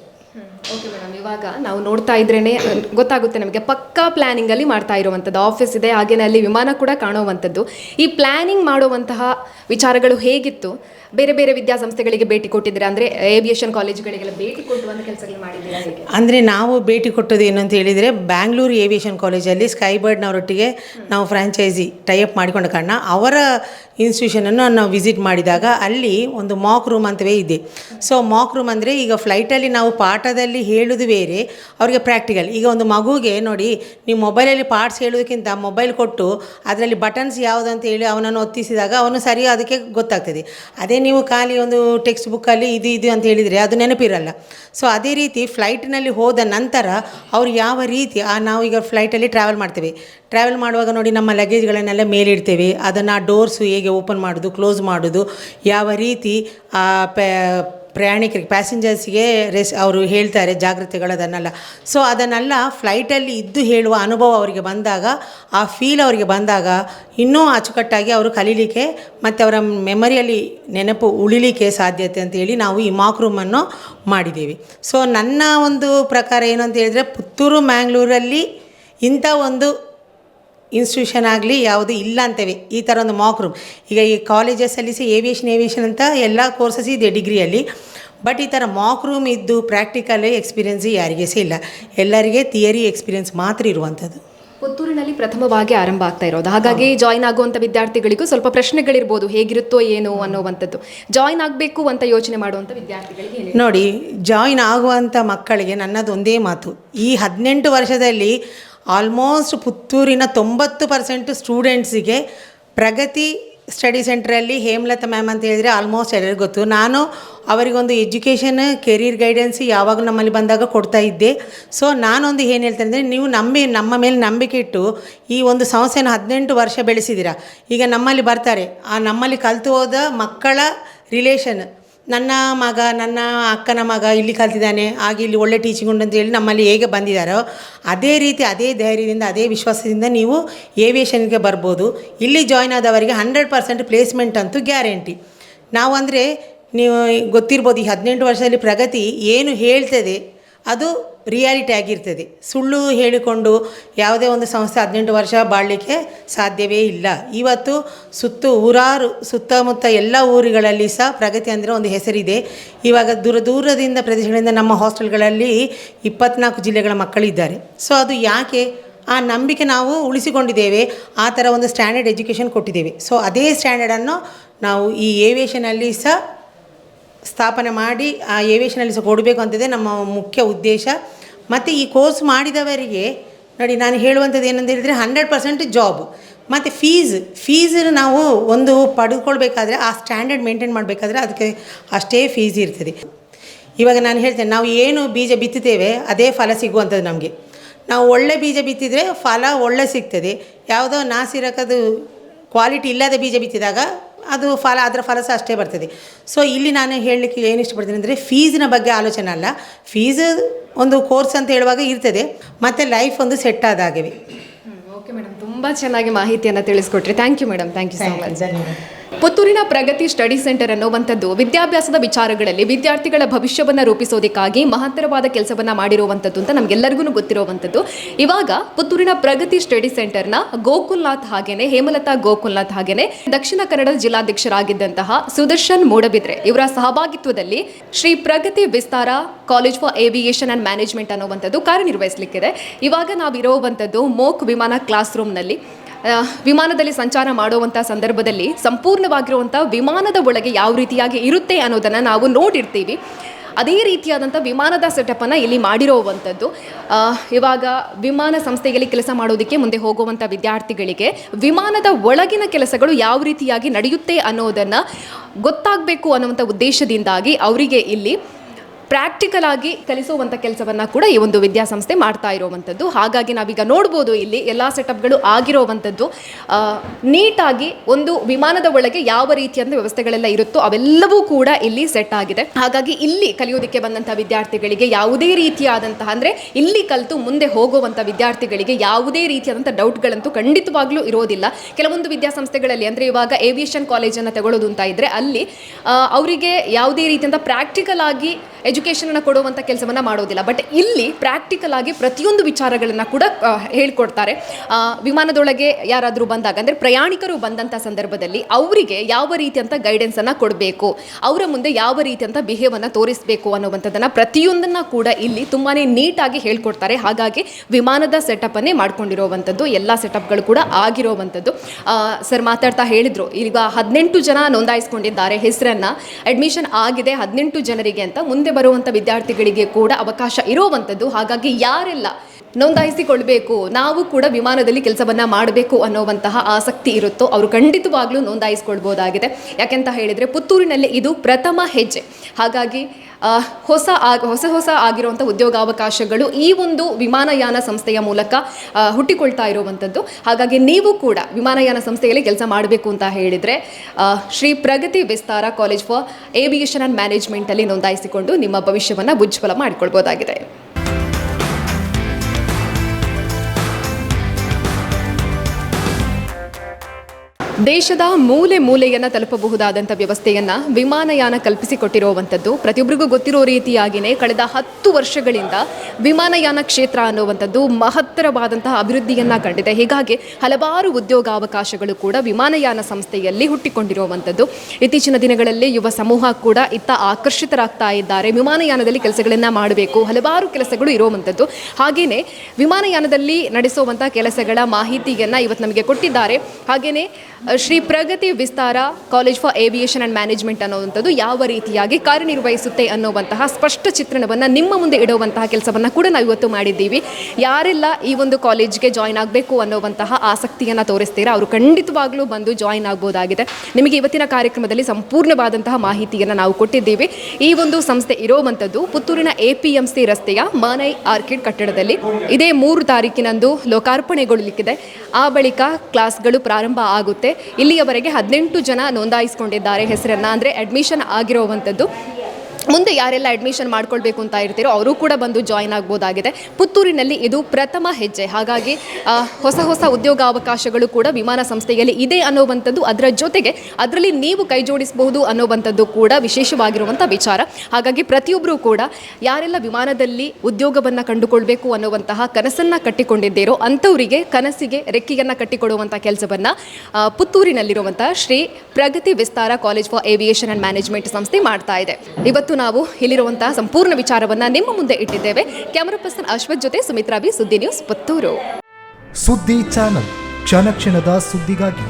ಓಕೆ ಮೇಡಮ್ ಇವಾಗ ನಾವು ನೋಡ್ತಾ ಇದ್ರೇ ಗೊತ್ತಾಗುತ್ತೆ ನಮಗೆ ಪಕ್ಕಾ ಪ್ಲಾನಿಂಗ್ ಅಲ್ಲಿ ಮಾಡ್ತಾ ಇರುವಂಥದ್ದು. ಆಫೀಸ್ ಇದೆ ಹಾಗೇನೆ ಅಲ್ಲಿ ವಿಮಾನ ಕೂಡ ಕಾಣುವಂಥದ್ದು. ಈ ಪ್ಲಾನಿಂಗ್ ಮಾಡುವಂತಹ ವಿಚಾರಗಳು ಹೇಗಿತ್ತು? ಬೇರೆ ಬೇರೆ ವಿದ್ಯಾಸಂಸ್ಥೆಗಳಿಗೆ ಭೇಟಿ ಕೊಟ್ಟಿದ್ದೀರಾ? ಅಂದ್ರೆ ಏವಿಯೇಷನ್ ಕಾಲೇಜುಗಳಿಗೆಲ್ಲ ಭೇಟಿ ಕೊಟ್ಟುವಂಥ ಕೆಲಸಗಳು ಮಾಡಿದ್ದೀರಾ ಹೇಗೆ? ಅಂದರೆ ನಾವು ಭೇಟಿ ಕೊಟ್ಟದ್ದು ಏನು ಅಂತ ಹೇಳಿದರೆ ಬ್ಯಾಂಗ್ಳೂರು ಏವಿಯೇಷನ್ ಕಾಲೇಜಲ್ಲಿ ಸ್ಕೈ ಬರ್ಡ್ನವರೊಟ್ಟಿಗೆ ನಾವು ಫ್ರಾಂಚೈಸಿ ಟೈಅಪ್ ಮಾಡಿಕೊಂಡ ಕಾರಣ ಅವರ ಇನ್ಸ್ಟಿಟ್ಯೂಷನನ್ನು ನಾವು ವಿಸಿಟ್ ಮಾಡಿದಾಗ ಅಲ್ಲಿ ಒಂದು ಮಾಕ್ ರೂಮ್ ಅಂತವೇ ಇದೆ. ಸೊ ಮಾಕ್ ರೂಮ್ ಅಂದರೆ ಈಗ ಫ್ಲೈಟಲ್ಲಿ ನಾವು ಪಾಠದಲ್ಲಿ ಹೇಳೋದು ಬೇರೆ, ಅವರಿಗೆ ಪ್ರಾಕ್ಟಿಕಲ್ ಈಗ ಒಂದು ಮಗುಗೆ ನೋಡಿ, ನೀವು ಮೊಬೈಲಲ್ಲಿ ಪಾರ್ಟ್ಸ್ ಹೇಳೋದಕ್ಕಿಂತ ಮೊಬೈಲ್ ಕೊಟ್ಟು ಅದರಲ್ಲಿ ಬಟನ್ಸ್ ಯಾವುದು ಅಂತ ಹೇಳಿ ಅವನನ್ನು ಒತ್ತಿಸಿದಾಗ ಅವನು ಸರಿ ಅದಕ್ಕೆ ಗೊತ್ತಾಗ್ತದೆ. ಅದೇ ನೀವು ಖಾಲಿ ಒಂದು ಟೆಕ್ಸ್ಟ್ ಬುಕ್ಕಲ್ಲಿ ಇದು ಇದು ಅಂತ ಹೇಳಿದರೆ ಅದು ನೆನಪಿರಲ್ಲ. ಸೊ ಅದೇ ರೀತಿ ಫ್ಲೈಟ್ನಲ್ಲಿ ಹೋದ ನಂತರ ಅವರು ಯಾವ ರೀತಿ ನಾವು ಈಗ ಫ್ಲೈಟಲ್ಲಿ ಟ್ರಾವೆಲ್ ಮಾಡ್ತೇವೆ. ಟ್ರಾವೆಲ್ ಮಾಡುವಾಗ ನೋಡಿ ನಮ್ಮ ಲಗೇಜ್ಗಳನ್ನೆಲ್ಲ ಮೇಲಿಡ್ತೇವೆ. ಅದನ್ನು ಆ ಡೋರ್ಸು ಹೇಗೆ ಓಪನ್ ಮಾಡೋದು ಕ್ಲೋಸ್ ಮಾಡೋದು, ಯಾವ ರೀತಿ, ಆ ಪ್ರಯಾಣಿಕರಿಗೆ ಪ್ಯಾಸೆಂಜರ್ಸ್ಗೆ ರೆಸ್ ಅವರು ಹೇಳ್ತಾರೆ ಜಾಗ್ರತೆಗಳದನ್ನೆಲ್ಲ ಸೊ ಅದನ್ನೆಲ್ಲ ಫ್ಲೈಟಲ್ಲಿ ಇದ್ದು ಹೇಳುವ ಅನುಭವ ಅವರಿಗೆ ಬಂದಾಗ, ಆ ಫೀಲ್ ಅವರಿಗೆ ಬಂದಾಗ ಇನ್ನೂ ಅಚ್ಚುಕಟ್ಟಾಗಿ ಅವರು ಕಲೀಲಿಕ್ಕೆ ಮತ್ತು ಅವರ ಮೆಮರಿಯಲ್ಲಿ ನೆನಪು ಉಳಿಲಿಕ್ಕೆ ಸಾಧ್ಯತೆ ಅಂತೇಳಿ ನಾವು ಈ ಮಾಕ್ ರೂಮನ್ನು ಮಾಡಿದ್ದೀವಿ. ಸೊ ನನ್ನ ಒಂದು ಪ್ರಕಾರ ಏನು ಅಂತ ಹೇಳಿದರೆ, ಪುತ್ತೂರು ಮ್ಯಾಂಗ್ಳೂರಲ್ಲಿ ಇಂಥ ಒಂದು ಇನ್ಸ್ಟಿಟ್ಯೂಷನ್ ಆಗಲಿ ಯಾವುದು ಇಲ್ಲ ಅಂತೇವೆ. ಈ ಥರ ಒಂದು ಮಾಕ್ ರೂಮ್ ಈಗ ಈ ಕಾಲೇಜಸ್ಸಲ್ಲಿ ಸಿ ಏವಿಯೇಷನ್ ಏವಿಯೇಷನ್ ಅಂತ ಎಲ್ಲ ಕೋರ್ಸಸ್ ಇದೆ ಡಿಗ್ರಿಯಲ್ಲಿ ಬಟ್ ಈ ಥರ ಮಾಕ್ ರೂಮ್ ಇದ್ದು ಪ್ರಾಕ್ಟಿಕಲ್ ಎಕ್ಸ್ಪೀರಿಯನ್ಸ್ ಯಾರಿಗೆ ಸಹ ಇಲ್ಲ. ಎಲ್ಲರಿಗೆ ಥಿಯರಿ ಎಕ್ಸ್ಪೀರಿಯನ್ಸ್ ಮಾತ್ರ ಇರುವಂಥದ್ದು ಪುತ್ತೂರಿನಲ್ಲಿ ಪ್ರಥಮವಾಗಿ ಆರಂಭ ಆಗ್ತಾ ಇರೋದು. ಹಾಗಾಗಿ ಜಾಯಿನ್ ಆಗುವಂಥ ವಿದ್ಯಾರ್ಥಿಗಳಿಗೂ ಸ್ವಲ್ಪ ಪ್ರಶ್ನೆಗಳಿರ್ಬೋದು. ಹೇಗಿರುತ್ತೋ ಏನು ಅನ್ನುವಂಥದ್ದು. ಜಾಯಿನ್ ಆಗಬೇಕು ಅಂತ ಯೋಚನೆ ಮಾಡುವಂಥ ವಿದ್ಯಾರ್ಥಿಗಳಿಗೆ ನೋಡಿ ಜಾಯಿನ್ ಆಗುವಂಥ ಮಕ್ಕಳಿಗೆ ನನ್ನದು ಒಂದೇ ಮಾತು. ಈ ಹದಿನೆಂಟು ವರ್ಷದಲ್ಲಿ ಆಲ್ಮೋಸ್ಟ್ ಪುತ್ತೂರಿನ ತೊಂಬತ್ತು ಪರ್ಸೆಂಟ್ ಸ್ಟೂಡೆಂಟ್ಸಿಗೆ ಪ್ರಗತಿ ಸ್ಟಡಿ ಸೆಂಟ್ರಲ್ಲಿ ಹೇಮಲತಾ ಮ್ಯಾಮ್ ಅಂತ ಹೇಳಿದರೆ ಆಲ್ಮೋಸ್ಟ್ ಎಲ್ಲರಿಗೂ ಗೊತ್ತು. ನಾನು ಅವರಿಗೊಂದು ಎಜುಕೇಷನ್, ಕೆರಿಯರ್ ಗೈಡೆನ್ಸ್ ಯಾವಾಗ ನಮ್ಮಲ್ಲಿ ಬಂದಾಗ ಕೊಡ್ತಾ ಇದ್ದೆ. ಸೊ ನಾನೊಂದು ಏನು ಹೇಳ್ತೇನೆ ಅಂದರೆ ನೀವು ನಂಬಿ, ನಮ್ಮ ಮೇಲೆ ನಂಬಿಕೆ ಇಟ್ಟು ಈ ಒಂದು ಸಂಸ್ಥೆನ ಹದಿನೆಂಟು ವರ್ಷ ಬೆಳೆಸಿದ್ದೀರಾ. ಈಗ ನಮ್ಮಲ್ಲಿ ಬರ್ತಾರೆ. ಆ ನಮ್ಮಲ್ಲಿ ಕಲಿತು ಹೋದ ಮಕ್ಕಳ ರಿಲೇಷನ್ ನನ್ನ ಮಗ, ನನ್ನ ಅಕ್ಕನ ಮಗ ಇಲ್ಲಿ ಕಲ್ತಿದ್ದಾನೆ. ಹಾಗೆ ಇಲ್ಲಿ ಒಳ್ಳೆ ಟೀಚಿಂಗ್ ಉಂಟು ಅಂತ ಹೇಳಿ ನಮ್ಮಲ್ಲಿ ಹೇಗೆ ಬಂದಿದ್ದಾರೋ ಅದೇ ರೀತಿ, ಅದೇ ಧೈರ್ಯದಿಂದ, ಅದೇ ವಿಶ್ವಾಸದಿಂದ ನೀವು ಏವಿಯೇಷನ್ಗೆ ಬರ್ಬೋದು. ಇಲ್ಲಿ ಜಾಯ್ನ್ ಆದವರಿಗೆ ಹಂಡ್ರೆಡ್ ಪರ್ಸೆಂಟ್ ಪ್ಲೇಸ್ಮೆಂಟ್ ಅಂತೂ ಗ್ಯಾರಂಟಿ ನಾವು ಅಂದರೆ ನೀವು ಗೊತ್ತಿರ್ಬೋದು ಈ ಹದಿನೆಂಟು ವರ್ಷದಲ್ಲಿ ಪ್ರಗತಿ ಏನು ಹೇಳ್ತದೆ. ಅದು ರಿಯಾಲಿಟಿ ಆಗಿರ್ತದೆ. ಸುಳ್ಳು ಹೇಳಿಕೊಂಡು ಯಾವುದೇ ಒಂದು ಸಂಸ್ಥೆ ಹದಿನೆಂಟು ವರ್ಷ ಬಾಳಲಿಕ್ಕೆ ಸಾಧ್ಯವೇ ಇಲ್ಲ. ಇವತ್ತು ಸುತ್ತು ಊರಾರು, ಸುತ್ತಮುತ್ತ ಎಲ್ಲ ಊರುಗಳಲ್ಲಿ ಸಹ ಪ್ರಗತಿ ಅಂದರೆ ಒಂದು ಹೆಸರಿದೆ. ಇವಾಗ ದೂರ ದೂರದಿಂದ ಪ್ರದೇಶಗಳಿಂದ ನಮ್ಮ ಹಾಸ್ಟೆಲ್ಗಳಲ್ಲಿ ಇಪ್ಪತ್ನಾಲ್ಕು ಜಿಲ್ಲೆಗಳ ಮಕ್ಕಳಿದ್ದಾರೆ. ಸೊ ಅದು ಯಾಕೆ? ಆ ನಂಬಿಕೆ ನಾವು ಉಳಿಸಿಕೊಂಡಿದ್ದೇವೆ. ಆ ಥರ ಒಂದು ಸ್ಟ್ಯಾಂಡರ್ಡ್ ಎಜುಕೇಷನ್ ಕೊಟ್ಟಿದ್ದೇವೆ. ಸೊ ಅದೇ ಸ್ಟ್ಯಾಂಡರ್ಡನ್ನು ನಾವು ಈ ಏವಿಯೇಷನಲ್ಲಿ ಸಹ ಸ್ಥಾಪನೆ ಮಾಡಿ ಆ ಏವಿಯೇಷನಲ್ಲಿ ಸಹ ಕೊಡಬೇಕು ಅಂತಿದೆ ನಮ್ಮ ಮುಖ್ಯ ಉದ್ದೇಶ. ಮತ್ತು ಈ ಕೋರ್ಸ್ ಮಾಡಿದವರಿಗೆ, ನೋಡಿ ನಾನು ಹೇಳುವಂಥದ್ದು ಏನಂತ ಹೇಳಿದರೆ ಹಂಡ್ರೆಡ್ ಪರ್ಸೆಂಟ್ ಜಾಬ್ ಮತ್ತು ಫೀಸ್ ಫೀಸ್ ನಾವು ಒಂದು ಪಡೆದುಕೊಳ್ಬೇಕಾದ್ರೆ ಆ ಸ್ಟ್ಯಾಂಡರ್ಡ್ ಮೇಂಟೈನ್ ಮಾಡಬೇಕಾದ್ರೆ ಅದಕ್ಕೆ ಅಷ್ಟೇ ಫೀಸ್ ಇರ್ತದೆ. ಇವಾಗ ನಾನು ಹೇಳ್ತೇನೆ, ನಾವು ಏನು ಬೀಜ ಬಿತ್ತುತ್ತೇವೆ ಅದೇ ಫಲ ಸಿಗುವಂಥದ್ದು ನಮಗೆ. ನಾವು ಒಳ್ಳೆ ಬೀಜ ಬಿತ್ತಿದರೆ ಫಲ ಒಳ್ಳೆ ಸಿಗ್ತದೆ. ಯಾವುದೋ ನಾಸಿರಕದು ಕ್ವಾಲಿಟಿ ಇಲ್ಲದ ಬೀಜ ಬಿತ್ತಿದಾಗ ಅದು ಫಲ ಅದರ ಫಲ ಸಹ ಅಷ್ಟೇ ಬರ್ತದೆ. ಸೊ ಇಲ್ಲಿ ನಾನು ಹೇಳಲಿಕ್ಕೆ ಏನು ಇಷ್ಟಪಡ್ತೀನಿ ಅಂದರೆ ಫೀಸಿನ ಬಗ್ಗೆ ಆಲೋಚನೆ ಅಲ್ಲ. ಫೀಸ್ ಒಂದು ಕೋರ್ಸ್ ಅಂತ ಹೇಳುವಾಗ ಇರ್ತದೆ. ಮತ್ತು ಲೈಫ್ ಒಂದು ಸೆಟ್ ಆದಾಗವೆ ಓಕೆ ಮೇಡಮ್ ತುಂಬ ಚೆನ್ನಾಗಿ ಮಾಹಿತಿಯನ್ನು ತಿಳಿಸ್ಕೊಟ್ರಿ. Thank you madam thank you so much ಧನ್ಯವಾದ. ಪುತ್ತೂರಿನ ಪ್ರಗತಿ ಸ್ಟಡಿ ಸೆಂಟರ್ ಅನ್ನುವಂಥದ್ದು ವಿದ್ಯಾಭ್ಯಾಸದ ವಿಚಾರಗಳಲ್ಲಿ ವಿದ್ಯಾರ್ಥಿಗಳ ಭವಿಷ್ಯವನ್ನು ರೂಪಿಸೋದಕ್ಕಾಗಿ ಮಹತ್ತರವಾದ ಕೆಲಸವನ್ನು ಮಾಡಿರುವಂಥದ್ದು ಅಂತ ನಮಗೆಲ್ಲರಿಗೂ ಗೊತ್ತಿರುವಂಥದ್ದು. ಇವಾಗ ಪುತ್ತೂರಿನ ಪ್ರಗತಿ ಸ್ಟಡಿ ಸೆಂಟರ್ನ ಗೋಕುಲ್ನಾಥ್ ಹಾಗೇನೆ, ಹೇಮಲತಾ ಗೋಕುಲ್ನಾಥ್ ಹಾಗೇನೆ, ದಕ್ಷಿಣ ಕನ್ನಡ ಜಿಲ್ಲಾಧ್ಯಕ್ಷರಾಗಿದ್ದಂತಹ ಸುದರ್ಶನ್ ಮೂಡಬಿದ್ರೆ ಇವರ ಸಹಭಾಗಿತ್ವದಲ್ಲಿ Shri Pragathi Vistara college for aviation and management ಅನ್ನುವಂಥದ್ದು ಕಾರ್ಯನಿರ್ವಹಿಸಲಿಕ್ಕಿದೆ. ಇವಾಗ ನಾವಿರುವಂಥದ್ದು ಮೋಕ್ ವಿಮಾನ ಕ್ಲಾಸ್ ರೂಮ್ನಲ್ಲಿ. ವಿಮಾನದಲ್ಲಿ ಸಂಚಾರ ಮಾಡುವಂಥ ಸಂದರ್ಭದಲ್ಲಿ ಸಂಪೂರ್ಣವಾಗಿರುವಂಥ ವಿಮಾನದ ಒಳಗೆ ಯಾವ ರೀತಿಯಾಗಿ ಇರುತ್ತೆ ಅನ್ನೋದನ್ನು ನಾವು ನೋಡಿರ್ತೀವಿ. ಅದೇ ರೀತಿಯಾದಂಥ ವಿಮಾನದ ಸೆಟಪ್ಪನ್ನು ಇಲ್ಲಿ ಮಾಡಿರುವಂಥದ್ದು. ಇವಾಗ ವಿಮಾನ ಸಂಸ್ಥೆಯಲ್ಲಿ ಕೆಲಸ ಮಾಡೋದಕ್ಕೆ ಮುಂದೆ ಹೋಗುವಂಥ ವಿದ್ಯಾರ್ಥಿಗಳಿಗೆ ವಿಮಾನದ ಒಳಗಿನ ಕೆಲಸಗಳು ಯಾವ ರೀತಿಯಾಗಿ ನಡೆಯುತ್ತೆ ಅನ್ನೋದನ್ನು ಗೊತ್ತಾಗಬೇಕು ಅನ್ನುವಂಥ ಉದ್ದೇಶದಿಂದಾಗಿ ಅವರಿಗೆ ಇಲ್ಲಿ ಪ್ರಾಕ್ಟಿಕಲ್ ಆಗಿ ಕಲಿಸುವಂಥ ಕೆಲಸವನ್ನು ಕೂಡ ಈ ಒಂದು ವಿದ್ಯಾಸಂಸ್ಥೆ ಮಾಡ್ತಾ ಇರುವಂಥದ್ದು. ಹಾಗಾಗಿ ನಾವೀಗ ನೋಡ್ಬೋದು ಇಲ್ಲಿ ಎಲ್ಲ ಸೆಟಪ್ಗಳು ಆಗಿರುವಂಥದ್ದು. ನೀಟಾಗಿ ಒಂದು ವಿಮಾನದ ಒಳಗೆ ಯಾವ ರೀತಿಯಾದ ವ್ಯವಸ್ಥೆಗಳೆಲ್ಲ ಇರುತ್ತೋ ಅವೆಲ್ಲವೂ ಕೂಡ ಇಲ್ಲಿ ಸೆಟ್ ಆಗಿದೆ. ಹಾಗಾಗಿ ಇಲ್ಲಿ ಕಲಿಯೋದಕ್ಕೆ ಬಂದಂಥ ವಿದ್ಯಾರ್ಥಿಗಳಿಗೆ ಯಾವುದೇ ರೀತಿಯಾದಂತಹ ಅಂದರೆ ಇಲ್ಲಿ ಕಲಿತು ಮುಂದೆ ಹೋಗುವಂಥ ವಿದ್ಯಾರ್ಥಿಗಳಿಗೆ ಯಾವುದೇ ರೀತಿಯಾದಂಥ ಡೌಟ್ಗಳಂತೂ ಖಂಡಿತವಾಗ್ಲೂ ಇರೋದಿಲ್ಲ. ಕೆಲವೊಂದು ವಿದ್ಯಾಸಂಸ್ಥೆಗಳಲ್ಲಿ ಅಂದರೆ ಇವಾಗ ಏವಿಯೇಷನ್ ಕಾಲೇಜನ್ನು ತಗೊಳ್ಳೋದು ಅಂತ ಇದ್ದರೆ ಅಲ್ಲಿ ಅವರಿಗೆ ಯಾವುದೇ ರೀತಿಯಂಥ ಪ್ರಾಕ್ಟಿಕಲ್ ಆಗಿ ಎಜುಕೇಷನನ್ನು ಕೊಡುವಂಥ ಕೆಲಸವನ್ನು ಮಾಡೋದಿಲ್ಲ. ಬಟ್ ಇಲ್ಲಿ ಪ್ರಾಕ್ಟಿಕಲ್ ಆಗಿ ಪ್ರತಿಯೊಂದು ವಿಚಾರಗಳನ್ನು ಕೂಡ ಹೇಳ್ಕೊಡ್ತಾರೆ. ವಿಮಾನದೊಳಗೆ ಯಾರಾದರೂ ಬಂದಾಗ, ಅಂದರೆ ಪ್ರಯಾಣಿಕರು ಬಂದಂಥ ಸಂದರ್ಭದಲ್ಲಿ ಅವರಿಗೆ ಯಾವ ರೀತಿಯಂಥ ಗೈಡೆನ್ಸನ್ನು ಕೊಡಬೇಕು, ಅವರ ಮುಂದೆ ಯಾವ ರೀತಿಯಂಥ ಬಿಹೇವನ್ನು ತೋರಿಸಬೇಕು ಅನ್ನುವಂಥದ್ದನ್ನು ಪ್ರತಿಯೊಂದನ್ನು ಕೂಡ ಇಲ್ಲಿ ತುಂಬಾ ನೀಟಾಗಿ ಹೇಳ್ಕೊಡ್ತಾರೆ. ಹಾಗಾಗಿ ವಿಮಾನದ ಸೆಟಪ್ಪನ್ನೇ ಮಾಡ್ಕೊಂಡಿರುವಂಥದ್ದು, ಎಲ್ಲ ಸೆಟಪ್ಗಳು ಕೂಡ ಆಗಿರುವಂಥದ್ದು. ಸರ್ ಮಾತಾಡ್ತಾ ಹೇಳಿದರು, ಈಗ ಹದಿನೆಂಟು ಜನ ನೋಂದಾಯಿಸ್ಕೊಂಡಿದ್ದಾರೆ, ಹೆಸರನ್ನು. ಅಡ್ಮಿಷನ್ ಆಗಿದೆ ಹದಿನೆಂಟು ಜನರಿಗೆ ಅಂತ ಮುಂದೆ ಬರುವಂಥ ವಿದ್ಯಾರ್ಥಿಗಳಿಗೆ ಕೂಡ ಅವಕಾಶ ಇರುವಂಥದ್ದು ಹಾಗಾಗಿ ಯಾರೆಲ್ಲ ನೋಂದಾಯಿಸಿಕೊಳ್ಬೇಕು, ನಾವು ಕೂಡ ವಿಮಾನದಲ್ಲಿ ಕೆಲಸವನ್ನ ಮಾಡಬೇಕು ಅನ್ನುವಂತಹ ಆಸಕ್ತಿ ಇರುತ್ತೋ ಅವರು ಖಂಡಿತವಾಗ್ಲೂ ನೋಂದಾಯಿಸ್ಕೊಳ್ಬೋದಾಗಿದೆ. ಯಾಕೆಂತ ಹೇಳಿದರೆ ಪುತ್ತೂರಿನಲ್ಲಿ ಇದು ಪ್ರಥಮ ಹೆಜ್ಜೆ. ಹಾಗಾಗಿ ಹೊಸ ಹೊಸ ಹೊಸ ಆಗಿರುವಂಥ ಉದ್ಯೋಗಾವಕಾಶಗಳು ಈ ಒಂದು ವಿಮಾನಯಾನ ಸಂಸ್ಥೆಯ ಮೂಲಕ ಹುಟ್ಟಿಕೊಳ್ತಾ ಇರುವಂಥದ್ದು. ಹಾಗಾಗಿ ನೀವು ಕೂಡ ವಿಮಾನಯಾನ ಸಂಸ್ಥೆಯಲ್ಲಿ ಕೆಲಸ ಮಾಡಬೇಕು ಅಂತ ಹೇಳಿದರೆ Shri Pragathi Vistara college for aviation and ಮ್ಯಾನೇಜ್ಮೆಂಟಲ್ಲಿ ನೋಂದಾಯಿಸಿಕೊಂಡು ನಿಮ್ಮ ಭವಿಷ್ಯವನ್ನು ಉಜ್ವಲ ಮಾಡಿಕೊಳ್ಬೋದಾಗಿದೆ. ದೇಶದ ಮೂಲೆ ಮೂಲೆಯನ್ನು ತಲುಪಬಹುದಾದಂಥ ವ್ಯವಸ್ಥೆಯನ್ನು ವಿಮಾನಯಾನ ಕಲ್ಪಿಸಿಕೊಟ್ಟಿರುವಂಥದ್ದು. ಪ್ರತಿಯೊಬ್ಬರಿಗೂ ಗೊತ್ತಿರೋ ರೀತಿಯಾಗಿಯೇ ಕಳೆದ ಹತ್ತು ವರ್ಷಗಳಿಂದ ವಿಮಾನಯಾನ ಕ್ಷೇತ್ರ ಅನ್ನುವಂಥದ್ದು ಮಹತ್ತರವಾದಂತಹ ಅಭಿವೃದ್ಧಿಯನ್ನು ಕಂಡಿದೆ. ಹೀಗಾಗಿ ಹಲವಾರು ಉದ್ಯೋಗಾವಕಾಶಗಳು ಕೂಡ ವಿಮಾನಯಾನ ಸಂಸ್ಥೆಯಲ್ಲಿ ಹುಟ್ಟಿಕೊಂಡಿರುವಂಥದ್ದು. ಇತ್ತೀಚಿನ ದಿನಗಳಲ್ಲಿ ಯುವ ಸಮೂಹ ಕೂಡ ಇತ್ತ ಆಕರ್ಷಿತರಾಗ್ತಾ ಇದ್ದಾರೆ. ವಿಮಾನಯಾನದಲ್ಲಿ ಕೆಲಸಗಳನ್ನು ಮಾಡಬೇಕು. ಹಲವಾರು ಕೆಲಸಗಳು ಇರುವಂಥದ್ದು. ಹಾಗೆಯೇ ವಿಮಾನಯಾನದಲ್ಲಿ ನಡೆಸುವಂಥ ಕೆಲಸಗಳ ಮಾಹಿತಿಯನ್ನು ಇವತ್ತು ನಮಗೆ ಕೊಟ್ಟಿದ್ದಾರೆ. ಹಾಗೆಯೇ Shri Pragathi Vistara college for aviation and management ಅನ್ನೋವಂಥದ್ದು ಯಾವ ರೀತಿಯಾಗಿ ಕಾರ್ಯನಿರ್ವಹಿಸುತ್ತೆ ಅನ್ನುವಂತಹ ಸ್ಪಷ್ಟ ಚಿತ್ರಣವನ್ನು ನಿಮ್ಮ ಮುಂದೆ ಇಡುವಂತಹ ಕೆಲಸವನ್ನು ಕೂಡ ನಾವು ಇವತ್ತು ಮಾಡಿದ್ದೀವಿ. ಯಾರೆಲ್ಲ ಈ ಒಂದು ಕಾಲೇಜ್ಗೆ ಜಾಯ್ನ್ ಆಗಬೇಕು ಅನ್ನುವಂತಹ ಆಸಕ್ತಿಯನ್ನು ತೋರಿಸ್ತೀರಾ, ಅವರು ಖಂಡಿತವಾಗ್ಲೂ ಬಂದು ಜಾಯ್ನ್ ಆಗ್ಬೋದಾಗಿದೆ. ನಿಮಗೆ ಇವತ್ತಿನ ಕಾರ್ಯಕ್ರಮದಲ್ಲಿ ಸಂಪೂರ್ಣವಾದಂತಹ ಮಾಹಿತಿಯನ್ನು ನಾವು ಕೊಟ್ಟಿದ್ದೀವಿ. ಈ ಒಂದು ಸಂಸ್ಥೆ ಇರೋವಂಥದ್ದು ಪುತ್ತೂರಿನ ಎ ಪಿ ಎಂ ಸಿ ರಸ್ತೆಯ ಮಾನೈ ಆರ್ಕಿಡ್ ಕಟ್ಟಡದಲ್ಲಿ. ಇದೇ ಮೂರು ತಾರೀಕಿನಂದು ಲೋಕಾರ್ಪಣೆಗೊಳ್ಳಲಿಕ್ಕಿದೆ. ಆ ಬಳಿಕ ಕ್ಲಾಸ್ಗಳು ಪ್ರಾರಂಭ ಆಗುತ್ತೆ. ಇಲ್ಲಿಯವರೆಗೆ ಹದಿನೆಂಟು ಜನ ನೋಂದಾಯಿಸಿಕೊಂಡಿದ್ದಾರೆ ಹೆಸರನ್ನು. ಅಂದರೆ ಅಡ್ಮಿಷನ್ ಆಗಿರುವಂಥದ್ದು. ಮುಂದೆ ಯಾರೆಲ್ಲ ಅಡ್ಮಿಷನ್ ಮಾಡ್ಕೊಳ್ಬೇಕು ಅಂತ ಇರ್ತೀರೋ ಅವರು ಕೂಡ ಬಂದು ಜಾಯ್ನ್ ಆಗ್ಬೋದಾಗಿದೆ. ಪುತ್ತೂರಿನಲ್ಲಿ ಇದು ಪ್ರಥಮ ಹೆಜ್ಜೆ. ಹಾಗಾಗಿ ಹೊಸ ಹೊಸ ಉದ್ಯೋಗಾವಕಾಶಗಳು ಕೂಡ ವಿಮಾನ ಸಂಸ್ಥೆಯಲ್ಲಿ ಇದೆ ಅನ್ನೋವಂಥದ್ದು ಅದರ ಜೊತೆಗೆ ಅದರಲ್ಲಿ ನೀವು ಕೈ ಜೋಡಿಸಬಹುದು ಅನ್ನೋವಂಥದ್ದು ಕೂಡ ವಿಶೇಷವಾಗಿರುವಂಥ ವಿಚಾರ. ಹಾಗಾಗಿ ಪ್ರತಿಯೊಬ್ಬರೂ ಕೂಡ ಯಾರೆಲ್ಲ ವಿಮಾನದಲ್ಲಿ ಉದ್ಯೋಗವನ್ನು ಕಂಡುಕೊಳ್ಬೇಕು ಅನ್ನುವಂತಹ ಕನಸನ್ನು ಕಟ್ಟಿಕೊಂಡಿದ್ದೀರೋ ಅಂಥವರಿಗೆ ಕನಸಿಗೆ ರೆಕ್ಕೆಯನ್ನು ಕಟ್ಟಿಕೊಡುವಂಥ ಕೆಲಸವನ್ನು ಪುತ್ತೂರಿನಲ್ಲಿರುವಂಥ Shri Pragathi Vistara college for aviation and management ಸಂಸ್ಥೆ ಮಾಡ್ತಾ ಇದೆ. ಇವತ್ತು ನಾವು ಇಲ್ಲಿರುವಂತಹ ಸಂಪೂರ್ಣ ವಿಚಾರವನ್ನ ನಿಮ್ಮ ಮುಂದೆ ಇಟ್ಟಿದ್ದೇವೆ. ಕ್ಯಾಮರಾ ಪರ್ಸನ್ ಅಶ್ವಥ್ ಜೊತೆ Sumitra B Suddi news Puttur. Suddi channel ಕ್ಷಣ ಕ್ಷಣದ ಸುದ್ದಿಗಾಗಿ